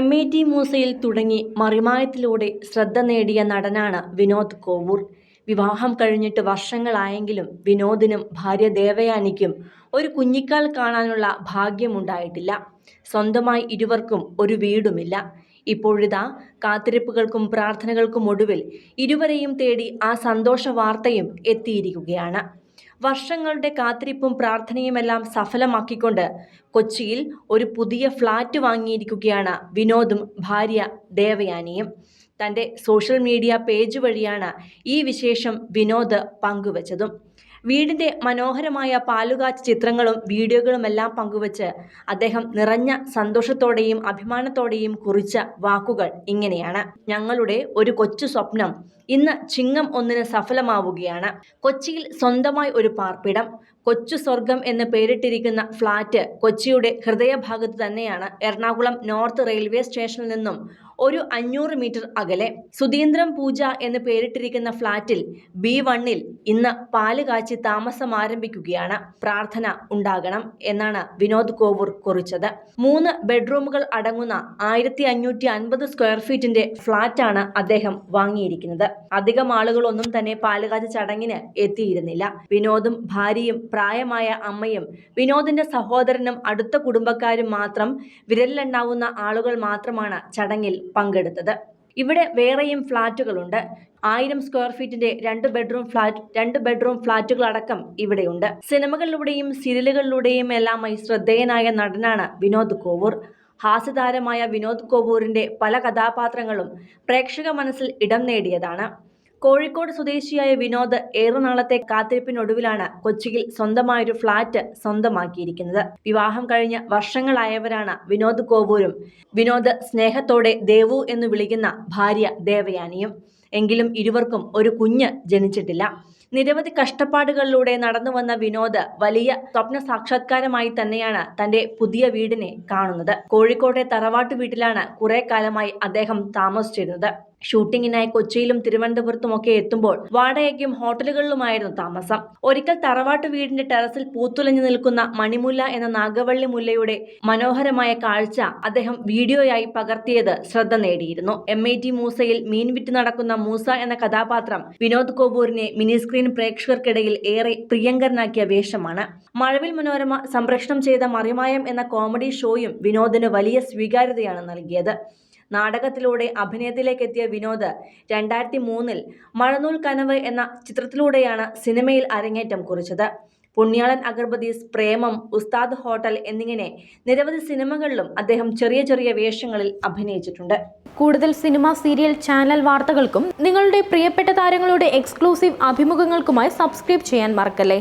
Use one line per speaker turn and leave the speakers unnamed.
M E T മൂസയിൽ തുടങ്ങി മറിമായത്തിലൂടെ ശ്രദ്ധ നേടിയ നടനാണ് വിനോദ് കോവൂർ. വിവാഹം കഴിഞ്ഞിട്ട് വർഷങ്ങളായെങ്കിലും വിനോദിനും ഭാര്യ ദേവയാനിക്കും ഒരു കുഞ്ഞിക്കാൽ കാണാനുള്ള ഭാഗ്യമുണ്ടായിട്ടില്ല. സ്വന്തമായി ഇരുവർക്കും ഒരു വീടുമില്ല. ഇപ്പോഴിതാ കാത്തിരിപ്പുകൾക്കും പ്രാർത്ഥനകൾക്കും ഒടുവിൽ ഇരുവരെയും തേടി ആ സന്തോഷ വാർത്തയും എത്തിയിരിക്കുകയാണ്. വർഷങ്ങളുടെ കാത്തിരിപ്പും പ്രാർത്ഥനയുമെല്ലാം സഫലമാക്കിക്കൊണ്ട് കൊച്ചിയിൽ ഒരു പുതിയ ഫ്ലാറ്റ് വാങ്ങിയിരിക്കുകയാണ് വിനോദും ഭാര്യ ദേവയാനിയും. തന്റെ സോഷ്യൽ മീഡിയ പേജ് വഴിയാണ് ഈ വിശേഷം വിനോദ് പങ്കുവച്ചതും. വീടിന്റെ മനോഹരമായ പാലുകാച്ച് ചിത്രങ്ങളും വീഡിയോകളുമെല്ലാം പങ്കുവച്ച് അദ്ദേഹം നിറഞ്ഞ സന്തോഷത്തോടെയും അഭിമാനത്തോടെയും കുറിച്ച വാക്കുകൾ ഇങ്ങനെയാണ്. ഞങ്ങളുടെ ഒരു കൊച്ചു സ്വപ്നം ഇന്ന് ചിങ്ങം ഒന്നിന് സഫലമാവുകയാണ്. കൊച്ചിയിൽ സ്വന്തമായി ഒരു പാർപ്പിടം കൊച്ചു സ്വർഗം എന്ന് പേരിട്ടിരിക്കുന്ന ഫ്ളാറ്റ് കൊച്ചിയുടെ ഹൃദയഭാഗത്ത് തന്നെയാണ്. എറണാകുളം നോർത്ത് റെയിൽവേ സ്റ്റേഷനിൽ നിന്നും ഒരു അഞ്ഞൂറ് മീറ്റർ അകലെ സുധീന്ദ്രം പൂജ എന്ന് പേരിട്ടിരിക്കുന്ന ഫ്ളാറ്റിൽ ബി വണ്ണിൽ ഇന്ന് പാൽ കാച്ചി താമസം ആരംഭിക്കുകയാണ്. പ്രാർത്ഥന ഉണ്ടാകണം എന്നാണ് വിനോദ് കോവൂർ കുറിച്ചത്. മൂന്ന് ബെഡ്റൂമുകൾ അടങ്ങുന്ന ആയിരത്തി അഞ്ഞൂറ്റി അൻപത് സ്ക്വയർ ഫീറ്റിന്റെ ഫ്ളാറ്റാണ് അദ്ദേഹം വാങ്ങിയിരിക്കുന്നത്. അധികം ആളുകളൊന്നും തന്നെ പാലുകാച്ച ചടങ്ങിന് എത്തിയിരുന്നില്ല. വിനോദും ഭാര്യയും പ്രായമായ അമ്മയും വിനോദിന്റെ സഹോദരനും അടുത്ത കുടുംബക്കാരും മാത്രം വിരലിലെണ്ണാവുന്ന ആളുകൾ മാത്രമാണ് ചടങ്ങിൽ പങ്കെടുത്തത്. ഇവിടെ വേറെയും ഫ്ളാറ്റുകളുണ്ട് ആയിരം സ്ക്വയർ ഫീറ്റിന്റെ രണ്ട് ബെഡ്റൂം ഫ്ളാറ്റ് രണ്ട് ബെഡ്റൂം ഫ്ളാറ്റുകളടക്കം ഇവിടെയുണ്ട്. സിനിമകളിലൂടെയും സീരിയലുകളിലൂടെയും എല്ലാമായി ശ്രദ്ധേയനായ നടനാണ് വിനോദ് കോവൂർ. ഹാസ്യതാരമായ വിനോദ് കോവൂരിന്റെ പല കഥാപാത്രങ്ങളും പ്രേക്ഷക മനസ്സിൽ ഇടം നേടിയതാണ്. കോഴിക്കോട് സ്വദേശിയായ വിനോദ് ഏറെ നാളത്തെ കാത്തിരിപ്പിനൊടുവിലാണ് കൊച്ചിയിൽ സ്വന്തമായൊരു ഫ്ളാറ്റ് സ്വന്തമാക്കിയിരിക്കുന്നത്. വിവാഹം കഴിഞ്ഞ് വർഷങ്ങളായവരാണ് വിനോദ് കോവൂരും. വിനോദ് സ്നേഹത്തോടെ ദേവു എന്ന് വിളിക്കുന്ന ഭാര്യ ദേവയാനിയും. എങ്കിലും ഇരുവർക്കും ഒരു കുഞ്ഞ് ജനിച്ചിട്ടില്ല. നിരവധി കഷ്ടപ്പാടുകളിലൂടെ നടന്നു വന്ന വിനോദ് വലിയ സ്വപ്ന സാക്ഷാത്കാരമായി തന്നെയാണ് തന്റെ പുതിയ വീടിനെ കാണുന്നത്. കോഴിക്കോട്ടെ തറവാട്ട് വീട്ടിലാണ് കുറെ കാലമായി അദ്ദേഹം താമസിച്ചിരുന്നത്. ഷൂട്ടിങ്ങിനായി കൊച്ചിയിലും തിരുവനന്തപുരത്തും ഒക്കെ എത്തുമ്പോൾ വാടകയ്ക്കും ഹോട്ടലുകളിലുമായിരുന്നു താമസം. ഒരിക്കൽ തറവാട്ട് വീടിന്റെ ടെറസിൽ പൂത്തുലഞ്ഞു നിൽക്കുന്ന മണിമുല്ല എന്ന നാഗവള്ളി മുല്ലയുടെ മനോഹരമായ കാഴ്ച അദ്ദേഹം വീഡിയോയായി പകർത്തിയത് ശ്രദ്ധ നേടിയിരുന്നു. എം ഐ ടി മൂസയിൽ മീൻവിറ്റ് നടക്കുന്ന മൂസ എന്ന കഥാപാത്രം വിനോദ് കോപൂരിനെ മിനി സ്ക്രീൻ പ്രേക്ഷകർക്കിടയിൽ ഏറെ പ്രിയങ്കരനാക്കിയ വേഷമാണ്. മഴവിൽ മനോരമ സംപ്രേഷണം ചെയ്ത മറിമായം എന്ന കോമഡി ഷോയും വിനോദിന് വലിയ സ്വീകാര്യതയാണ് നൽകിയത്. നാടകത്തിലൂടെ അഭിനയത്തിലേക്ക് എത്തിയ വിനോദ് രണ്ടായിരത്തി മൂന്നിൽ മഴനൂൽ കനവ് എന്ന ചിത്രത്തിലൂടെയാണ് സിനിമയിൽ അരങ്ങേറ്റം കുറിച്ചത്. പുണ്യാളൻ അഗർബദീസ് പ്രേമം ഉസ്താദ് ഹോട്ടൽ എന്നിങ്ങനെ നിരവധി സിനിമകളിലും അദ്ദേഹം ചെറിയ ചെറിയ വേഷങ്ങളിൽ അഭിനയിച്ചിട്ടുണ്ട്.
കൂടുതൽ സിനിമ സീരിയൽ ചാനൽ വാർത്തകൾക്കും നിങ്ങളുടെ പ്രിയപ്പെട്ട താരങ്ങളുടെ എക്സ്ക്ലൂസീവ് അഭിമുഖങ്ങൾക്കുമായി സബ്സ്ക്രൈബ് ചെയ്യാൻ മറക്കല്ലേ?